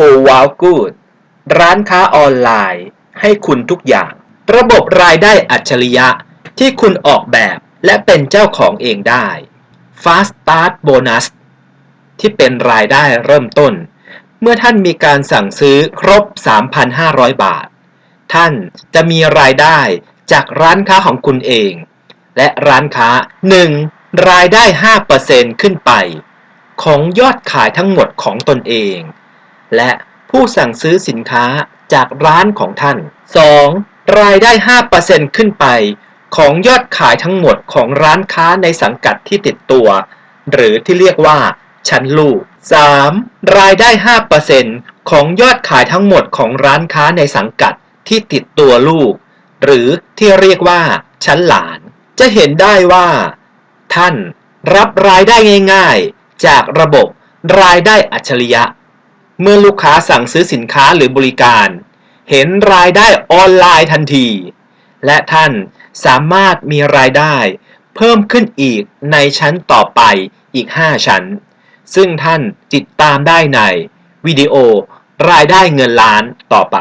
Whole Wow Good ร้านค้าออนไลน์ ให้คุณทุกอย่าง ระบบรายได้อัจฉริยะที่คุณออกแบบและเป็นเจ้าของเองได้ Fast Start Bonus ที่เป็นรายได้เริ่มต้น เมื่อท่านมีการสั่งซื้อครบ 3,500 บาท ท่านจะมีรายได้จากร้านค้าของคุณเอง และร้านค้า 1. รายได้ 5%ขึ้นไป ของยอดขายทั้งหมดของตนเอง และผู้สั่งซื้อสินค้าจากร้านของท่าน 2. รายได้ 5%ขึ้นไป ของยอดขายทั้งหมดของร้านค้าในสังกัดที่ติดตัว หรือที่เรียกว่าชั้นลูก 3. รายได้ 5%ของยอดขายทั้งหมดของร้านค้าในสังกัดที่ติดตัวลูก หรือที่เรียกว่าชั้นหลาน จะเห็นได้ว่า ท่านรับรายได้ง่าย ๆ จากระบบรายได้อัจฉริยะ เมื่อลูกค้าสั่งซื้อสินค้าหรือบริการ เห็นรายได้ออนไลน์ทันที และท่านสามารถมีรายได้เพิ่มขึ้นอีกในชั้นต่อไปอีก 5 ชั้น ซึ่งท่านติดตามได้ในวิดีโอรายได้เงินล้านต่อไป